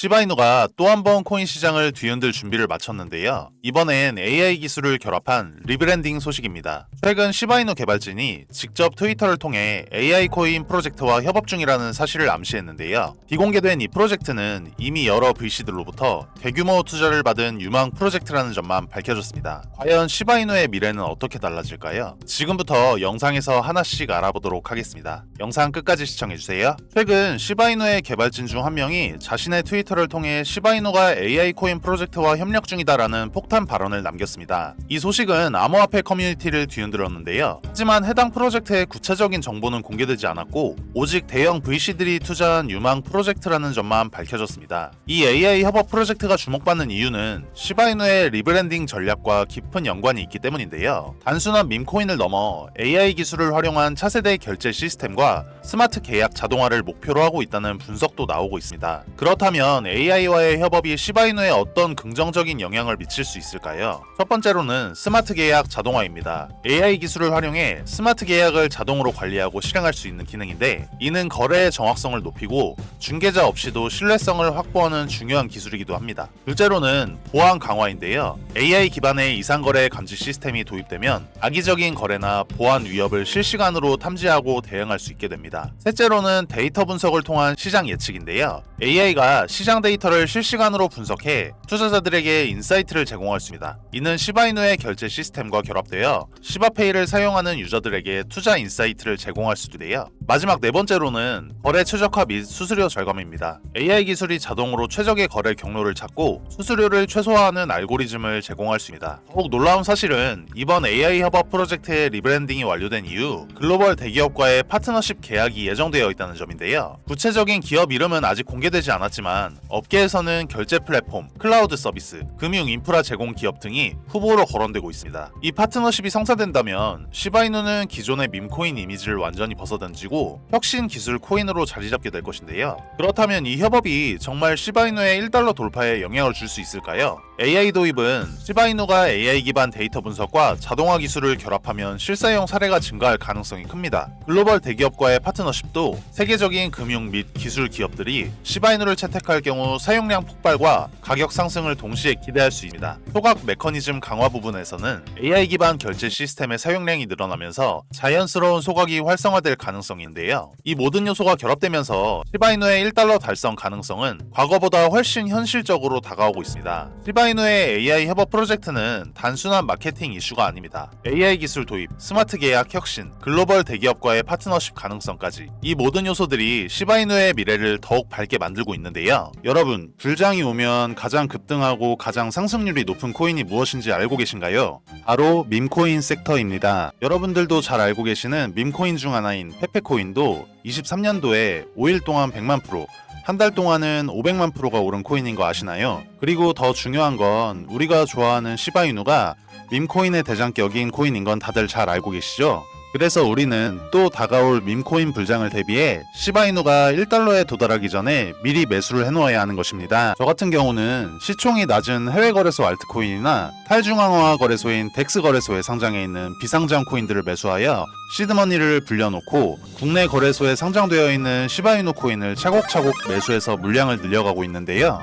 시바이누가 또 한 번 코인 시장을 뒤흔들 준비를 마쳤는데요. 이번엔 AI 기술을 결합한 리브랜딩 소식입니다. 최근 시바이누 개발진이 직접 트위터를 통해 AI 코인 프로젝트와 협업 중이라는 사실을 암시했는데요. 비공개된 이 프로젝트는 이미 여러 VC들로부터 대규모 투자를 받은 유망 프로젝트라는 점만 밝혀졌습니다. 과연 시바이누의 미래는 어떻게 달라질까요? 지금부터 영상에서 하나씩 알아보도록 하겠습니다. 영상 끝까지 시청해주세요. 최근 시바이누의 개발진 중 한 명이 자신의 트위터 를 통해 시바이누가 AI 코인 프로젝트와 협력 중이다라는 폭탄 발언을 남겼습니다. 이 소식은 암호화폐 커뮤니티를 뒤흔들었는데요. 하지만 해당 프로젝트의 구체적인 정보는 공개되지 않았고 오직 대형 VC들이 투자한 유망 프로젝트라는 점만 밝혀졌습니다. 이 AI 협업 프로젝트가 주목받는 이유는 시바이누의 리브랜딩 전략과 깊은 연관이 있기 때문인데요. 단순한 밈코인을 넘어 AI 기술을 활용한 차세대 결제 시스템과 스마트 계약 자동화를 목표로 하고 있다는 분석도 나오고 있습니다. 그렇다면 AI와의 협업이 시바이누에 어떤 긍정적인 영향을 미칠 수 있을까요? 첫 번째로는 스마트 계약 자동화입니다. AI 기술을 활용해 스마트 계약을 자동으로 관리하고 실행할 수 있는 기능인데 이는 거래의 정확성을 높이고 중개자 없이도 신뢰성을 확보하는 중요한 기술이기도 합니다. 둘째로는 보안 강화인데요. AI 기반의 이상거래 감지 시스템이 도입되면 악의적인 거래나 보안 위협을 실시간으로 탐지하고 대응할 수 있게 됩니다. 셋째로는 데이터 분석을 통한 시장 예측인데요. AI가 시장 데이터를 실시간으로 분석해 투자자들에게 인사이트를 제공할 수 있습니다. 이는 시바이누의 결제 시스템과 결합되어 시바페이를 사용하는 유저들에게 투자 인사이트를 제공할 수도 돼요. 마지막 네 번째로는 거래 최적화 및 수수료 절감입니다. AI 기술이 자동으로 최적의 거래 경로를 찾고 수수료를 최소화하는 알고리즘을 제공할 수 있습니다. 더욱 놀라운 사실은 이번 AI 협업 프로젝트의 리브랜딩이 완료된 이후 글로벌 대기업과의 파트너십 계약이 예정되어 있다는 점인데요. 구체적인 기업 이름은 아직 공개되지 않았지만 업계에서는 결제 플랫폼, 클라우드 서비스, 금융 인프라 제공 기업 등이 후보로 거론되고 있습니다. 이 파트너십이 성사된다면 시바이누는 기존의 밈코인 이미지를 완전히 벗어던지고 혁신 기술 코인으로 자리 잡게 될 것인데요. 그렇다면 이 협업이 정말 시바이누의 1달러 돌파에 영향을 줄 수 있을까요? AI 도입은 시바이누가 AI 기반 데이터 분석과 자동화 기술을 결합하면 실사용 사례가 증가할 가능성이 큽니다. 글로벌 대기업과의 파트너십도 세계적인 금융 및 기술 기업들이 시바이누를 채택할 경우 사용량 폭발과 가격 상승을 동시에 기대할 수 있습니다. 소각 메커니즘 강화 부분에서는 AI 기반 결제 시스템의 사용량이 늘어나면서 자연스러운 소각이 활성화될 가능성인데요. 이 모든 요소가 결합되면서 시바이누의 1달러 달성 가능성은 과거보다 훨씬 현실적으로 다가오고 있습니다. 시바 이누의 AI 협업 프로젝트는 단순한 마케팅 이슈가 아닙니다. AI 기술 도입, 스마트 계약 혁신, 글로벌 대기업과의 파트너십 가능성까지 이 모든 요소들이 시바이누의 미래를 더욱 밝게 만들고 있는데요. 여러분, 불장이 오면 가장 급등하고 가장 상승률이 높은 코인이 무엇인지 알고 계신가요? 바로 밈코인 섹터입니다. 여러분들도 잘 알고 계시는 밈코인 중 하나인 페페코인도 23년도에 5일 동안 100만 프로, 한 달 동안은 500만 프로가 오른 코인인 거 아시나요? 그리고 더 중요한 건 우리가 좋아하는 시바이누가 밈코인의 대장격인 코인인 건 다들 잘 알고 계시죠? 그래서 우리는 또 다가올 밈코인 불장을 대비해 시바이누가 1달러에 도달하기 전에 미리 매수를 해놓아야 하는 것입니다. 저 같은 경우는 시총이 낮은 해외 거래소 알트코인이나 탈중앙화 거래소인 덱스 거래소에 상장해 있는 비상장 코인들을 매수하여 시드머니를 불려놓고 국내 거래소에 상장되어 있는 시바이누 코인을 차곡차곡 매수해서 물량을 늘려가고 있는데요.